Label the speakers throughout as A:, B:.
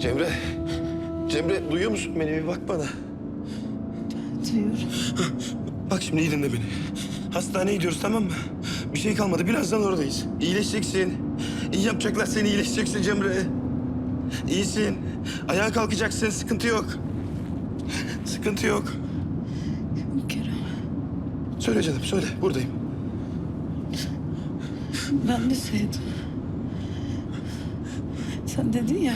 A: Cemre. Cemre duyuyor musun beni? Bir bak bana.
B: Duyuyorum.
A: Bak şimdi iyi dinle beni. Hastaneye gidiyoruz tamam mı? Bir şey kalmadı. Birazdan oradayız. İyileşeceksin. İyi yapacaklar seni. iyileşeceksin Cemre. İyisin. Ayağa kalkacaksın. Sıkıntı yok. Sıkıntı yok.
B: Kerem.
A: Söyle canım söyle. Buradayım.
B: Ben de sevdim. Sen dedin ya.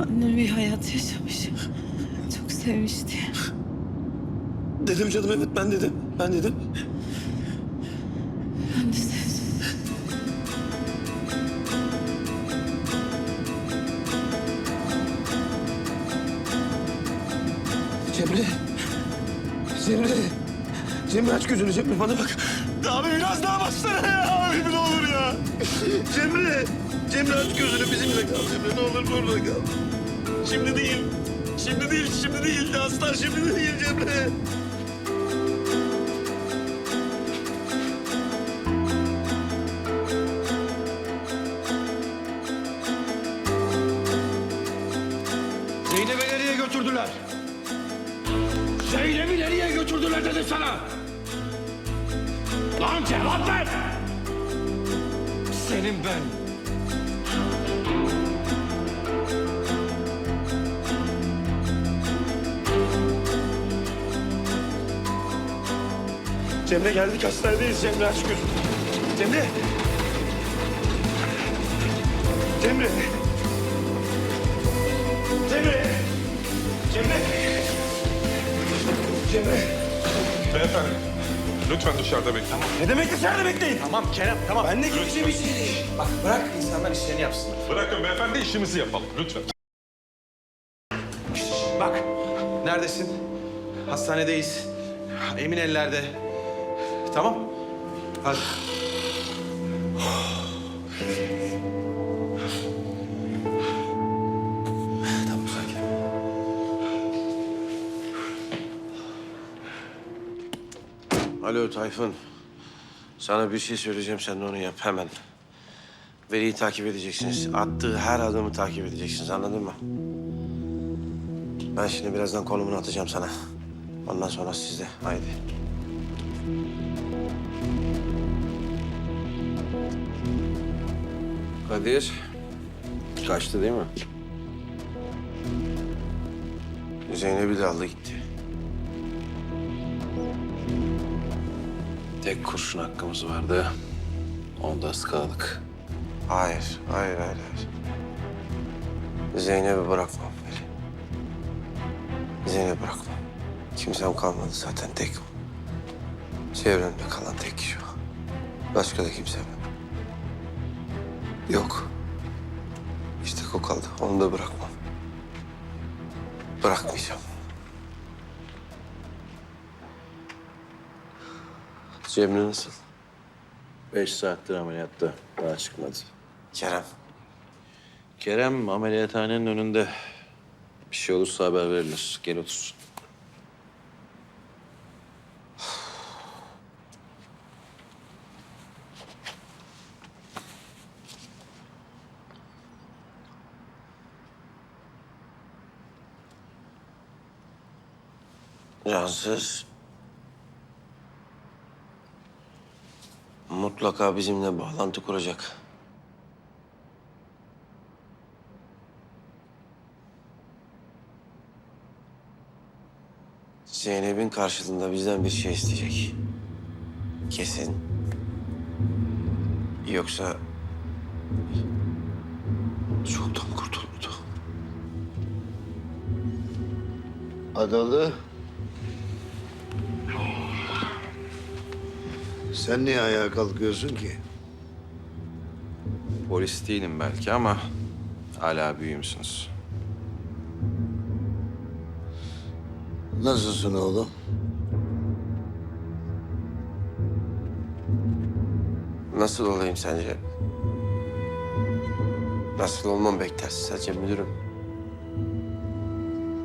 B: Annem bir hayat yaşamış. Çok sevmiş diye.
A: Dedim canım evet ben dedim. Ben dedim.
B: Ben de sevdim.
A: Cemre. Cemre. Cemre aç gözünü Cemre bana bak. Abi biraz daha bassana ya abi ne olur ya. Cemre. Cemre aç gözünü bizimle kal Cemre ne olur burada kal. Şimdi değil. Şimdi değil, şimdi değil. Aslan şimdi değil Cemre.
C: Zeynep'i nereye götürdüler? Zeynep'i nereye götürdüler dedim sana. Lan cevap ver. Senin ben.
A: Cemre geldik hastanedeyiz Cemre aç gözünü. Cemre. Cemre. Cemre. Cemre. Cemre.
D: Beyefendi, lütfen dışarıda bekleyin.
A: Ne demek dışarıda bekleyin?
C: Tamam Kerem tamam.
A: Ben de geleceğim bir şey değil.
C: Bak bırak insanlar işlerini yapsınlar.
D: Bırakın beyefendi işimizi yapalım lütfen.
C: Bak neredesin? Hastanedeyiz. Emin ellerde. Tamam. Hadi. tamam sakin.
E: Alo Tayfun. Sana bir şey söyleyeceğim sen de onu yap hemen. Veli'yi takip edeceksiniz. Attığı her adımı takip edeceksiniz anladın mı? Ben şimdi birazdan konumunu atacağım sana. Ondan sonra sizde. Haydi. Kadir. Kaçtı değil mi? Zeynep'i de aldı gitti. Tek kurşun hakkımız vardı. Onda ıskaladık. Hayır, hayır, hayır, hayır. Zeynep'i bırakmam Veli. Zeynep'i bırakmam. Kimsem kalmadı zaten tek. Çevremde kalan tek kişi o. Başka da kimsem yok. Yok. İşte o kaldı. Onu da bırakmam. Bırakmayacağım. Cemre nasıl?
F: Beş saattir ameliyatta. Daha çıkmadı.
E: Kerem.
F: Kerem ameliyathanenin önünde. Bir şey olursa haber verilir. Gel otur.
E: Cansız. Mutlaka bizimle bağlantı kuracak. Zeynep'in karşılığında bizden bir şey isteyecek. Kesin. Yoksa çoktan kurtulurdu.
G: Adalı. Sen niye ayağa kalkıyorsun ki?
F: Polis değilim belki ama hala büyüğümsünüz.
G: Nasılsın oğlum?
E: Nasıl olayım sence? Nasıl olmam beklersin sadece müdürüm?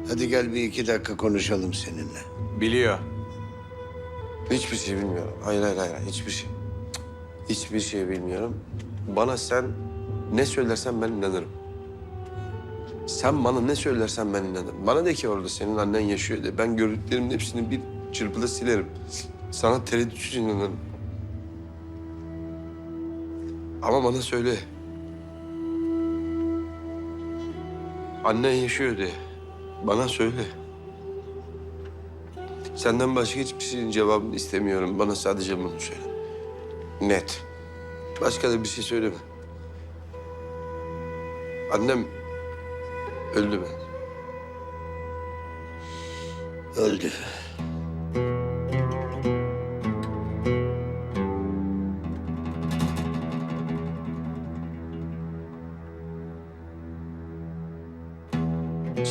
G: Hadi gel bir iki dakika konuşalım seninle.
F: Biliyor.
E: Hiçbir şey bilmiyorum. Hayır hayır hayır hiçbir şey. Hiçbir şey bilmiyorum. Bana sen ne söylersen ben inanırım. Sen bana ne söylersen ben inanırım. Bana de ki orada senin annen yaşıyor de. Ben gördüklerimin hepsini bir çırpıda silerim. Sana tereddütsüz inanırım. Ama bana söyle. Annen yaşıyor de. Bana söyle. Senden başka hiçbir şeyin cevabını istemiyorum. Bana sadece bunu söyle. Net. Başka da bir şey söyleme. Annem öldü mü?
G: Öldü.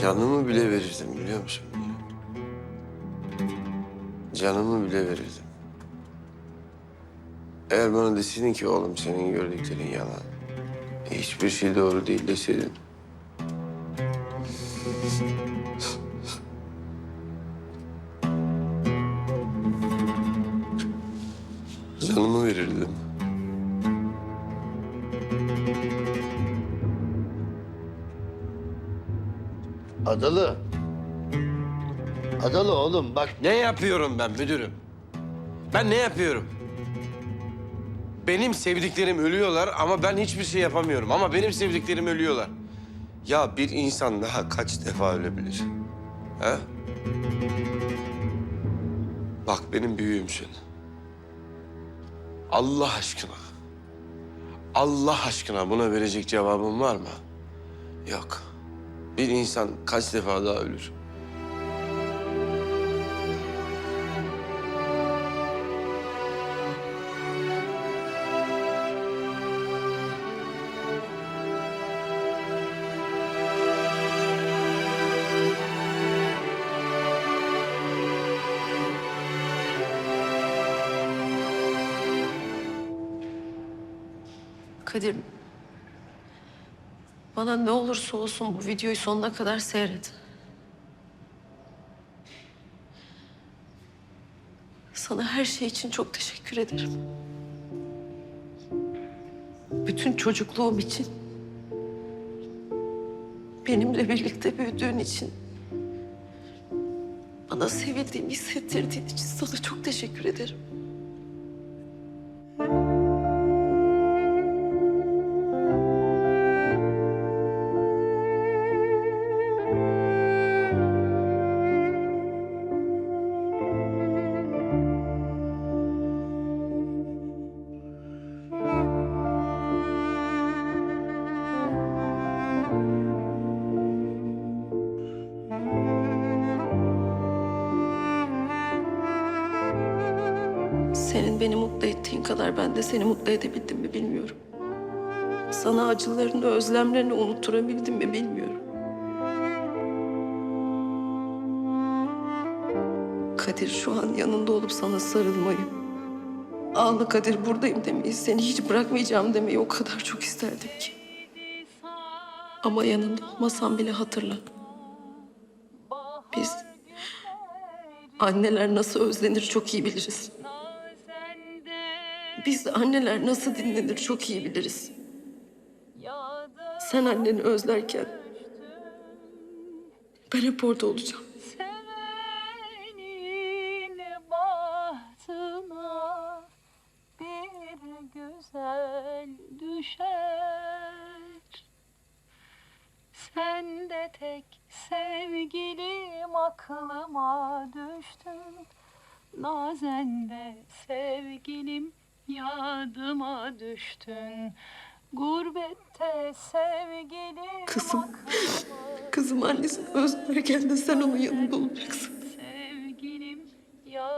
E: Canımı bile verirdim biliyor musun? Canımı bile verirdim. Eğer bana deseydin ki oğlum senin gördüklerin yalan. Hiçbir şey doğru değil deseydin. Canımı verirdim.
G: Adalı. Adalı oğlum bak
E: Ne yapıyorum ben müdürüm? Ben ne yapıyorum? Benim sevdiklerim ölüyorlar ama ben hiçbir şey yapamıyorum. Ama benim sevdiklerim ölüyorlar. Ya bir insan daha kaç defa ölebilir? Ha? Bak benim büyüğümsün. Allah aşkına. Allah aşkına buna verecek cevabın var mı? Yok. Bir insan kaç defa daha ölür?
B: Kadir, bana ne olursa olsun bu videoyu sonuna kadar seyret. Sana her şey için çok teşekkür ederim. Bütün çocukluğum için. Benimle birlikte büyüdüğün için. Bana sevildiğimi hissettirdiğin için sana çok teşekkür ederim. Beni mutlu ettiğin kadar ben de seni mutlu edebildim mi bilmiyorum. Sana acılarını, özlemlerini unutturabildim mi bilmiyorum. Kadir şu an yanında olup sana sarılmayı, ağla Kadir buradayım demeyi, seni hiç bırakmayacağım demeyi o kadar çok isterdim ki. Ama yanında olmasam bile hatırla. Biz anneler nasıl özlenir çok iyi biliriz. Biz anneler nasıl dinlenir çok iyi biliriz. Sen anneni özlerken ben hep orada olacağım.
H: Tek sevgilim aklıma düştün. Nazen sevgilim yadıma düştün. Gurbette sevgilim
B: Kızım, Kızım annesini özlerken de sen onun yanında olacaksın.
H: Sevgilim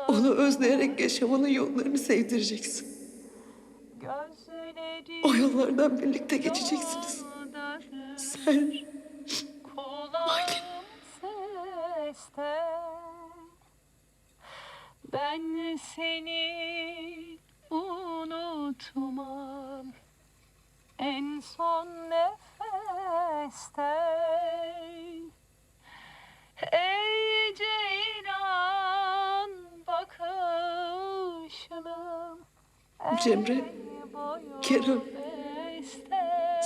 B: Onu özleyerek yaşamanın yollarını sevdireceksin. O yollardan birlikte geçeceksiniz. Sen,
H: seste Ben seni unutmam En son nefeste Ey ceylan bakışlım
B: Cemre, Kerem,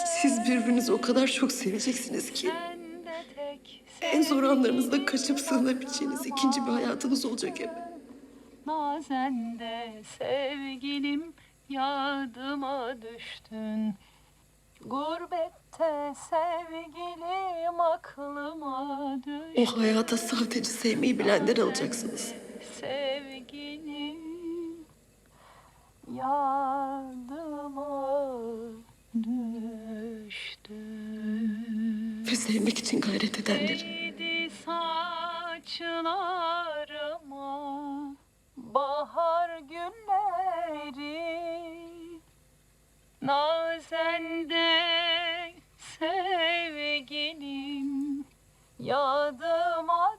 B: siz birbirinizi o kadar çok seveceksiniz ki. En zor anlarınızda kaçıp sığınabileceğiniz ikinci bir hayatınız olacak hep.
H: Nazende sevgilim yardıma düştün Gurbette sevgilim aklıma
B: O
H: düştü
B: hayata sadece sevmeyi bilenler alacaksınız.
H: Sevgilim yardıma düştün
B: Ve sevmek için gayret edenleri.
H: Değdi saçlarıma Nazende sevgilim. Yadıma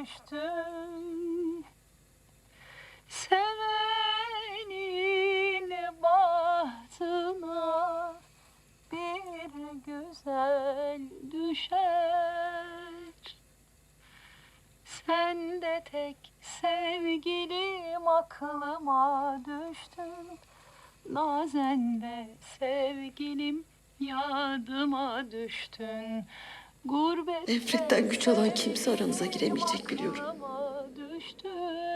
H: düştün Sevenin bahtına bir güzel düşer. Sen de tek sevgilim aklıma düştün. Nazende sevgilim yadıma düştün Gurbette
B: Nefretten güç alan kimse aranıza giremeyecek biliyorum.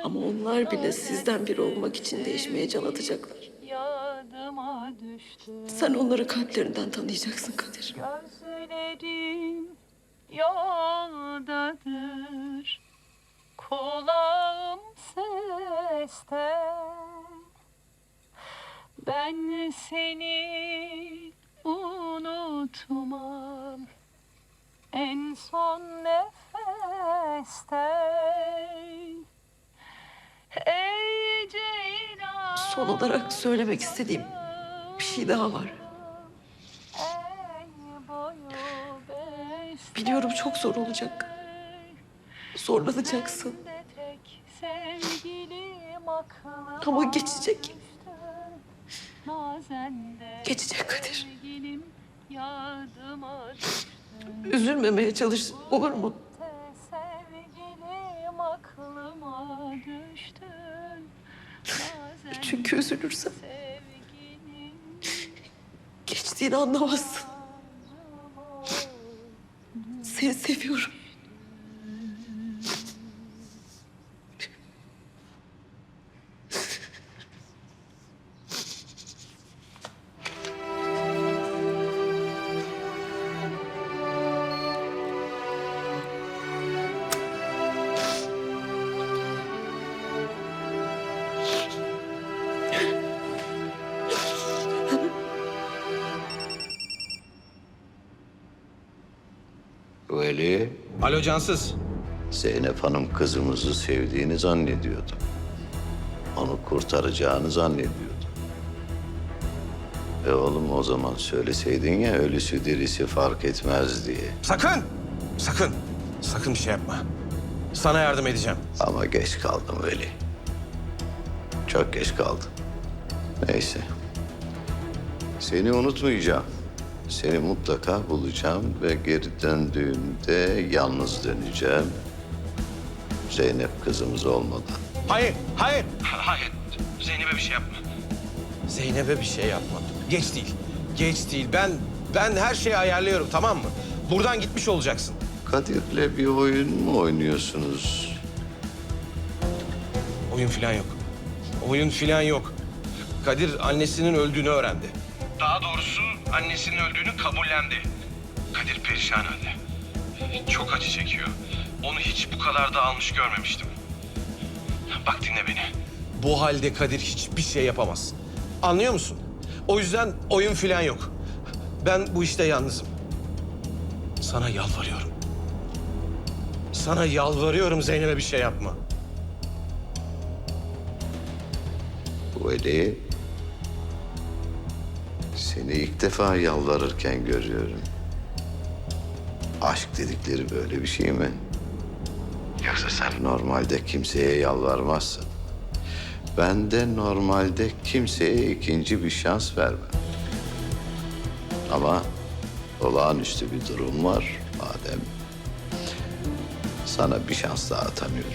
B: Ama onlar bile sizden biri olmak için değişmeye can atacaklar. Sen onları kalplerinden tanıyacaksın Kadir.
H: Gözlerim yoldadır Kulağım seste Ben seni unutmam En son nefeste Ey Ceylan
B: Son olarak söylemek istediğim bir şey daha var. Biliyorum çok zor olacak. Zorlanacaksın. Ama geçecek. Geçecek Kadir. Üzülmemeye çalış olur mu? Çünkü üzülürsen
H: Sevgilim
B: geçtiğini anlamazsın. Seni seviyorum.
C: Alo Cansız.
G: Zeynep Hanım kızımızı sevdiğini zannediyordu. Onu kurtaracağını zannediyordu. E oğlum o zaman söyleseydin ya ölüsü dirisi fark etmez diye.
C: Sakın! Sakın! Sakın bir şey yapma. Sana yardım edeceğim.
G: Ama geç kaldım Veli. Çok geç kaldım. Neyse. Seni unutmayacağım. Seni mutlaka bulacağım ve geri döndüğümde yalnız döneceğim. Zeynep kızımız olmadan.
C: Hayır, hayır. Hayır. Zeynep'e bir şey yapma. Zeynep'e bir şey yapma. Geç değil. Geç değil. Ben ben her şeyi ayarlıyorum tamam mı? Buradan gitmiş olacaksın.
G: Kadir'le bir oyun mu oynuyorsunuz?
C: Oyun filan yok. Oyun filan yok. Kadir annesinin öldüğünü öğrendi. Daha doğrusu annesinin öldüğünü kabullendi. Kadir perişan halde. Çok acı çekiyor. Onu hiç bu kadar da almış görmemiştim. Bak dinle beni. Bu halde Kadir hiçbir şey yapamaz. Anlıyor musun? O yüzden oyun filan yok. Ben bu işte yalnızım. Sana yalvarıyorum. Sana yalvarıyorum Zeynep'e bir şey yapma.
G: Veli, seni ilk defa yalvarırken görüyorum. Aşk dedikleri böyle bir şey mi? Yoksa sen normalde kimseye yalvarmazsın. Ben de normalde kimseye ikinci bir şans vermem. Ama olağanüstü bir durum var madem. Sana bir şans daha tanıyorum.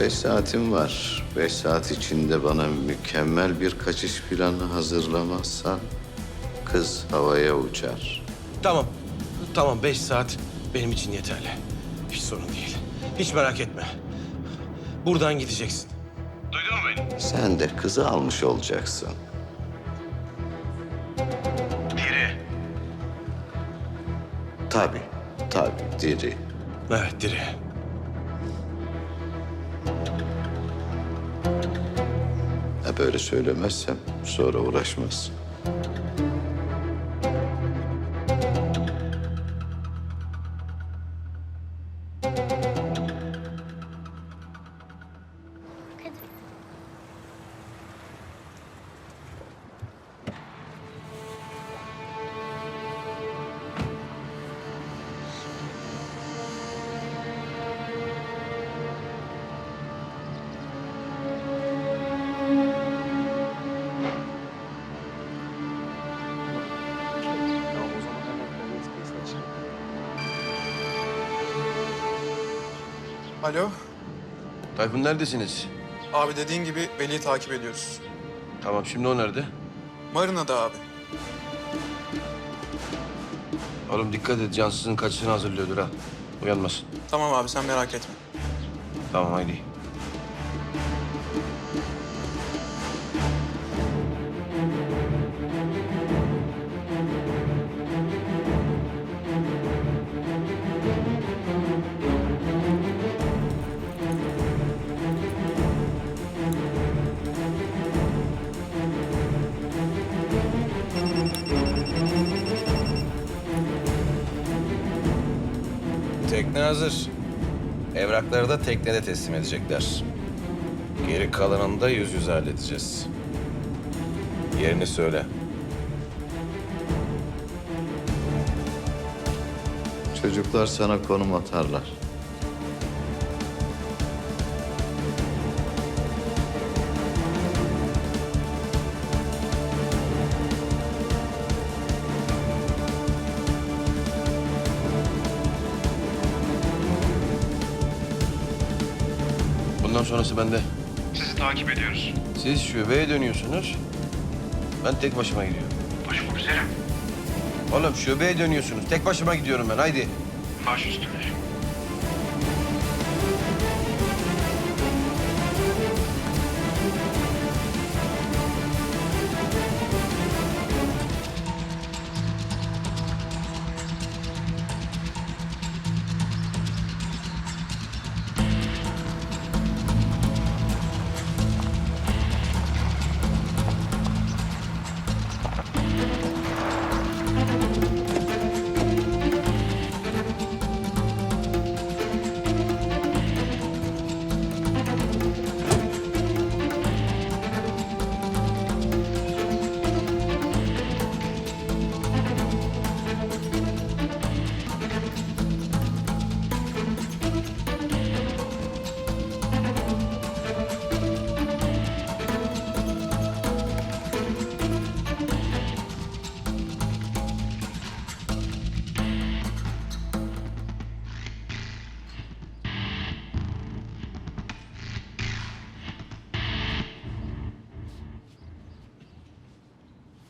G: Beş saatim var. Beş saat içinde bana mükemmel bir kaçış planı hazırlamazsan kız havaya uçar.
C: Tamam. Tamam beş saat benim için yeterli. Hiç sorun değil. Hiç merak etme. Buradan gideceksin. Duydun mu beni?
G: Sen de kızı almış olacaksın.
C: Diri.
G: Tabii, tabii diri.
C: Evet diri.
G: Böyle söylemezsem sonra uğraşmaz.
I: Alo.
E: Tayfun neredesiniz?
I: Abi dediğin gibi Veli'yi takip ediyoruz.
E: Tamam şimdi o nerede?
I: Marina'da abi.
E: Oğlum dikkat et cansızın kaçısını hazırlıyordur ha. Uyanmasın.
I: Tamam abi sen merak etme.
E: Tamam haydi.
F: Hazır. Evrakları da teknede teslim edecekler. Geri kalanını da yüz yüze halledeceğiz. Yerini söyle.
G: Çocuklar sana konum atarlar.
E: Sonrası bende.
A: Sizi takip ediyoruz.
E: Siz şubeye dönüyorsunuz. Ben tek başıma gidiyorum.
A: Başkomiserim.
E: Oğlum şubeye dönüyorsunuz. Tek başıma gidiyorum ben. Haydi.
A: Baş üstüne.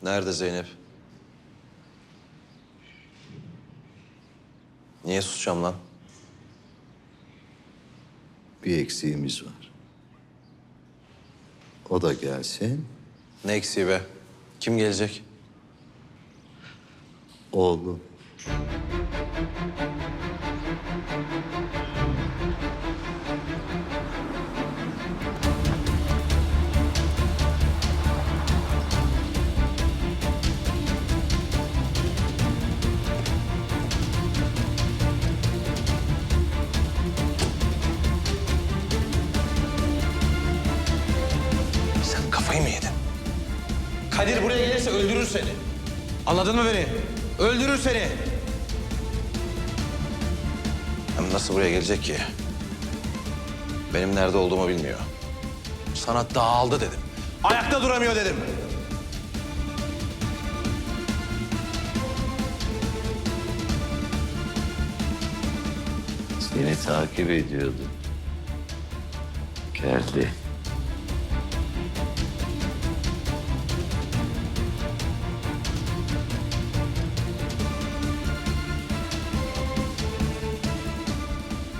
F: Nerede Zeynep? Niye susacağım lan?
G: Bir eksiğimiz var. O da gelsin,
F: Ne eksiği be? Kim gelecek?
G: oğlum.
C: Kadir buraya gelirse öldürür seni. Anladın mı beni? Öldürür seni.
F: Hem nasıl buraya gelecek ki? Benim nerede olduğumu bilmiyor.
C: Sana dağıldı dedim. Ayakta duramıyor dedim.
G: Seni takip ediyordu. Geldi.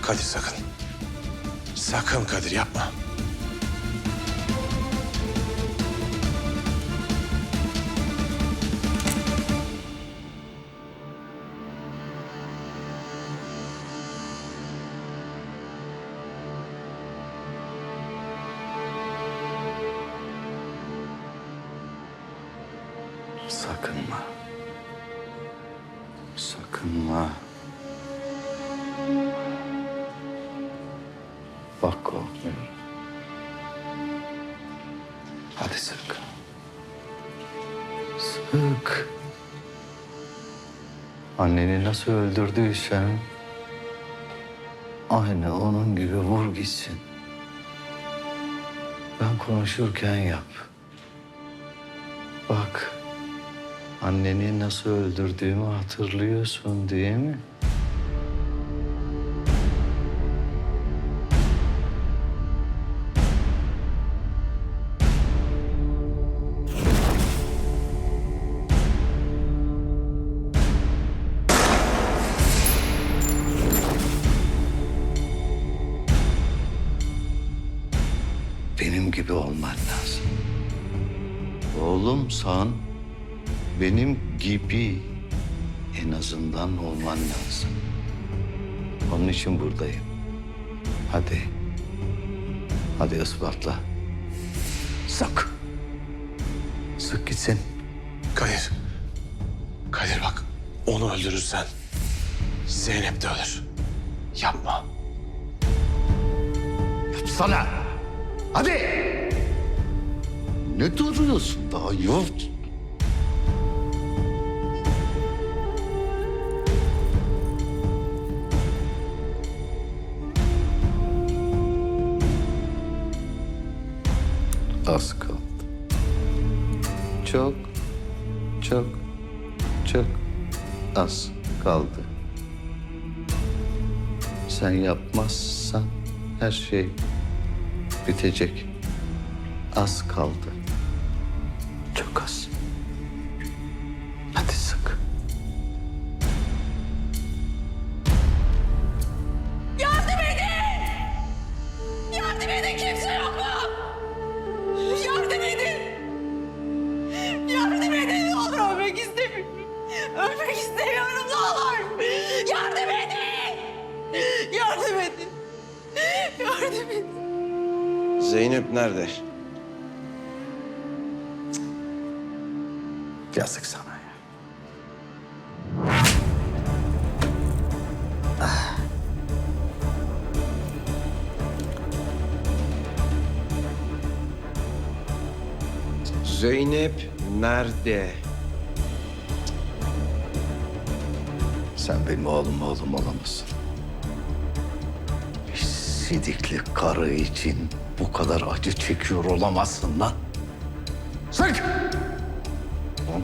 C: Kadir sakın. Sakın Kadir yapma.
G: Sakınma. Anneni nasıl öldürdüysen... ...aynı onun gibi vur gitsin. Ben konuşurken yap. Bak... Anneni nasıl öldürdüğümü hatırlıyorsun değil mi? Oğlumsan benim gibi en azından olman lazım. Onun için buradayım. Hadi. Hadi ispatla. Sık. Sık gitsin.
C: Kadir. Kadir bak onu öldürürsen Zeynep de ölür. Yapma.
G: Yapsana. Hadi. Ne duruyorsun daha yok? Az kaldı. Çok, çok, çok az kaldı. Sen yapmazsan her şey bitecek. Az kaldı.
B: Yardım!
E: Zeynep nerede?
G: Yazık sana ya.
E: Zeynep nerede?
G: Sen benim oğlum oğlum olamazsın. Sidikli karı için bu kadar acı çekiyor olamazsın lan. Sık! Lan,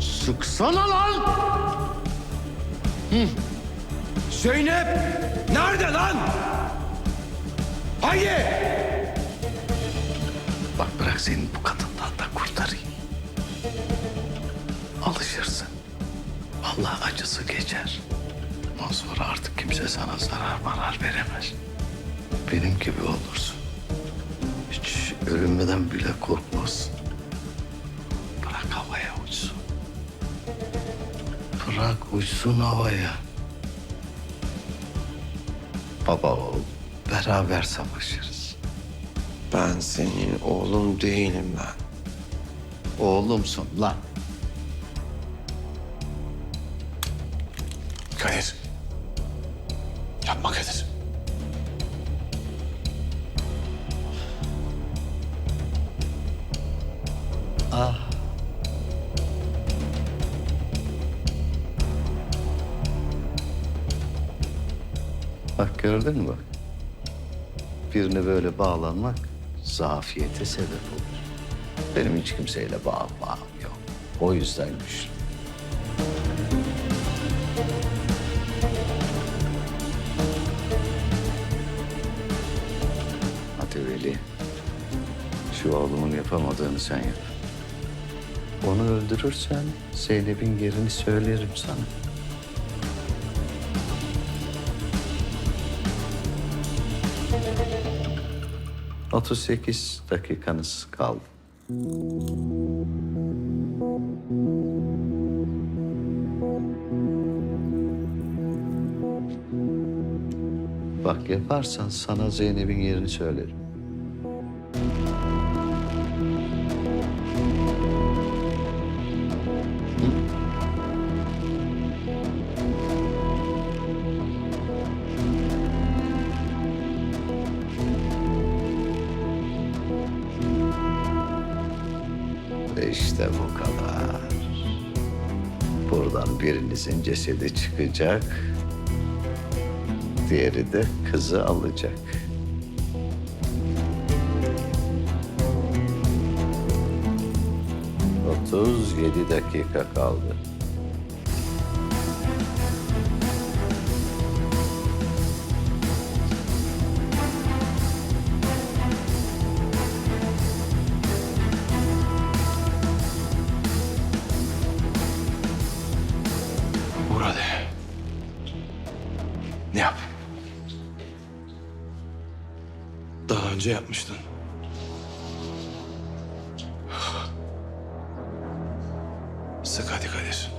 G: Sıksana lan!
C: Zeynep nerede lan? Haydi.
G: Bak bırak seni bu kadından da kurtarayım. Alışırsın. Allah acısı geçer. Ondan sonra artık kimse sana zarar marar veremez. Benim gibi olursun. Hiç ölümden bile korkmazsın. Bırak havaya uçsun. Bırak uçsun havaya. Baba oğul beraber savaşırız.
E: Ben senin oğlun değilim ben.
G: Oğlumsun lan. Gördün mü? Birine böyle bağlanmak zafiyete sebep olur. Benim hiç kimseyle bağım bağım yok. O yüzden güçlü. Hadi Veli. Şu oğlumun yapamadığını sen yap. Onu öldürürsen Zeynep'in yerini söylerim sana. 38 dakikanız kaldı. Bak yaparsan sana Zeynep'in yerini söylerim. Birinizin cesedi çıkacak. Diğeri de kızı alacak. Otuz yedi dakika kaldı.
C: Önce yapmıştın. Sık hadi Kadir.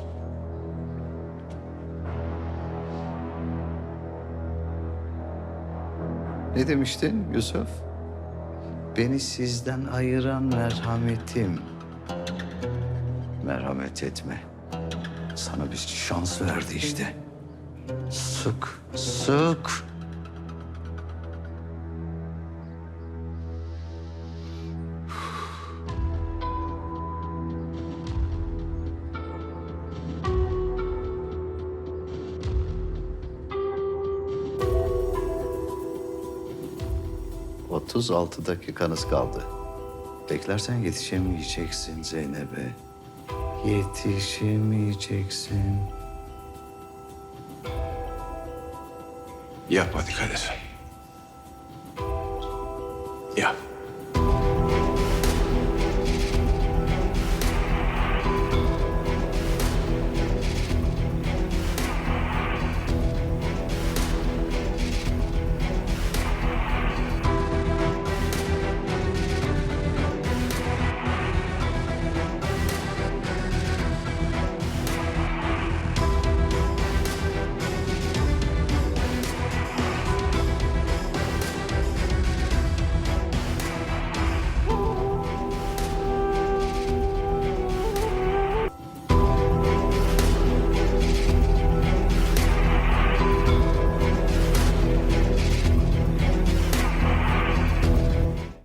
G: Ne demiştin Yusuf? Beni sizden ayıran merhametim. Merhamet etme. Sana bir şans verdi işte. Sık, sık. Otuz altı dakikanız kaldı. Beklersen yetişemeyeceksin Zeynep'e. Yetişemeyeceksin.
C: Yap hadi Kadir. Yap.